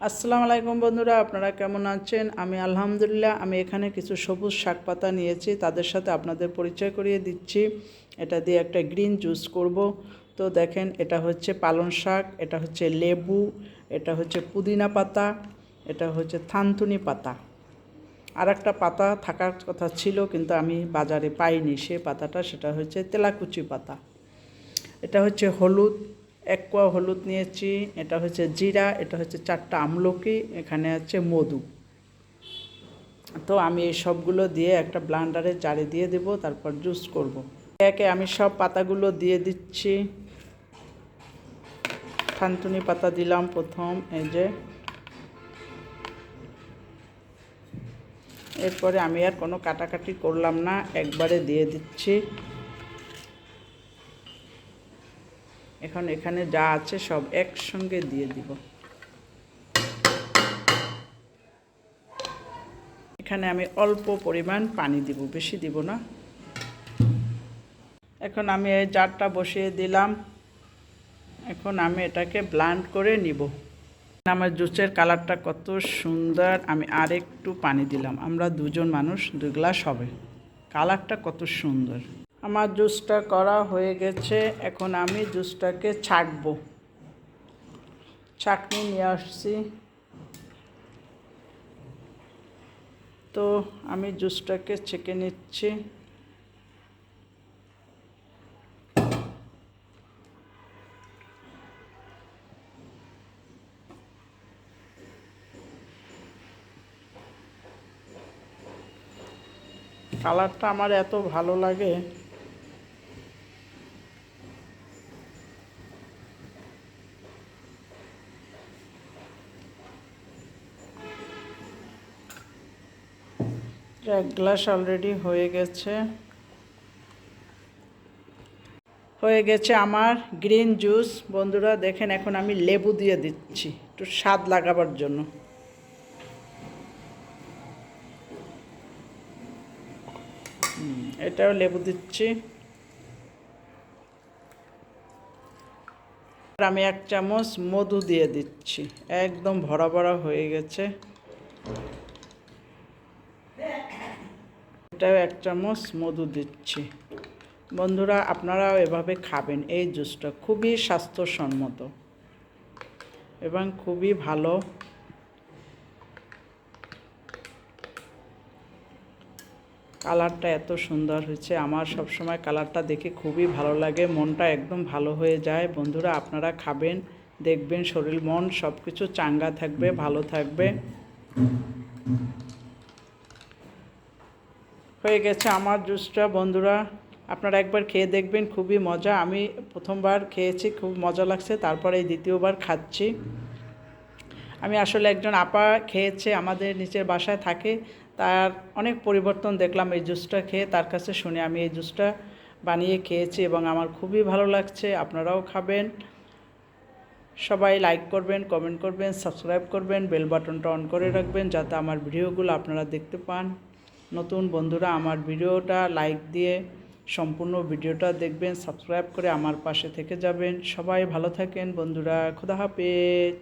আসসালামু আলাইকুম বন্ধুরা, আপনারা কেমন আছেন? আমি আলহামদুলিল্লাহ, আমি এখানে কিছু সবুজ শাক পাতা নিয়েছি, তাদের সাথে আপনাদের পরিচয় করিয়ে দিচ্ছি। এটা দিয়ে একটা গ্রিন জুস করব। তো দেখেন, এটা হচ্ছে পালং শাক, এটা হচ্ছে লেবু, এটা হচ্ছে পুদিনা পাতা, এটা হচ্ছে থানতুনি পাতা। আর একটা পাতা থাকার কথা ছিল, কিন্তু আমি বাজারে পাইনি, সে পাতাটা, সেটা হচ্ছে তেলাকুচি পাতা। এটা হচ্ছে হলুদ এক কোয়া হলুদ নিয়েছি, এটা হচ্ছে জিরা, এটা হচ্ছে চারটা আমলকি, এখানে আছে মধু। তো আমি এই সবগুলো দিয়ে একটা ব্লান্ডারে জারে দিয়ে দেব, তারপর জুস করব। একে আমি সব পাতাগুলো দিয়ে দিচ্ছি। থানতুনি পাতা দিলাম প্রথম, এই যে। এরপরে আমি আর কোনো কাটাকাটি করলাম না, একবারে দিয়ে দিচ্ছি। এখন এখানে যা আছে সব একসঙ্গে দিয়ে দিব। এখানে আমি অল্প পরিমাণ পানি দিব, বেশি দিব না। এখন আমি এই জারটা বসিয়ে দিলাম। এখন আমি এটাকে ব্লান্ড করে নিব। আমার জুসের কালারটা কত সুন্দর, আমি আর একটু পানি দিলাম। আমরা দুজন মানুষ, দুই গ্লাস হবে। কালারটা কত সুন্দর। আমার জুসটা করা হয়ে গেছে, এখন আমি জুসটাকে ছাকবো। চাটনি নিয়ে আসছি। তো আমি জুসটাকে ছেঁকে নিচ্ছি। কালারটা আমার এত ভালো লাগে। এক গ্লাস অলরেডি হয়ে গেছে। হয়ে গেছে আমার গ্রিন জুস বন্ধুরা, দেখেন এখন আমি লেবু দিয়ে দিচ্ছি, একটু স্বাদ লাগাবার জন্য। এটাও লেবু দিচ্ছি। আমি এক চামচ মধু দিয়ে দিচ্ছি, একদম ভরা ভরা হয়ে গেছে। এটাও এক চামচ মধু দিচ্ছি। বন্ধুরা, আপনারাও এভাবে খাবেন, এই জুসটা খুবই স্বাস্থ্যসম্মত এবং খুবই ভালো। কালারটা এত সুন্দর হয়েছে, আমার সব সময় কালারটা দেখে খুবই ভালো লাগে, মনটা একদম ভালো হয়ে যায়। বন্ধুরা, আপনারা খাবেন, দেখবেন, শরীর, মন সব কিছু চাঙ্গা থাকবে, ভালো থাকবে। হয়ে গেছে আমার জুসটা। বন্ধুরা, আপনারা একবার খেয়ে দেখবেন, খুবই মজা। আমি প্রথমবার খেয়েছি, খুব মজা লাগছে। তারপরে এই দ্বিতীয়বার খাচ্ছি। আমি আসলে একজন আপা খেয়েছে, আমাদের নিচের বাসায় থাকে। তার অনেক পরিবর্তন দেখলাম এই জুসটা খেয়ে। তার কাছে শুনে আমি এই জুসটা বানিয়ে খেয়েছি এবং আমার খুবই ভালো লাগছে। আপনারাও খাবেন। সবাই লাইক করবেন কমেন্ট করবেন সাবস্ক্রাইব করবেন বেল বাটনটা অন করে রাখবেন, যাতে আমার ভিডিওগুলো আপনারা দেখতে পান। নতুন বন্ধুরা, আমার ভিডিওটা লাইক দিয়ে সম্পূর্ণ ভিডিওটা দেখবেন, সাবস্ক্রাইব করে আমার পাশে থেকে যাবেন। সবাই ভালো থাকেন বন্ধুরা, খোদা হাফেজ।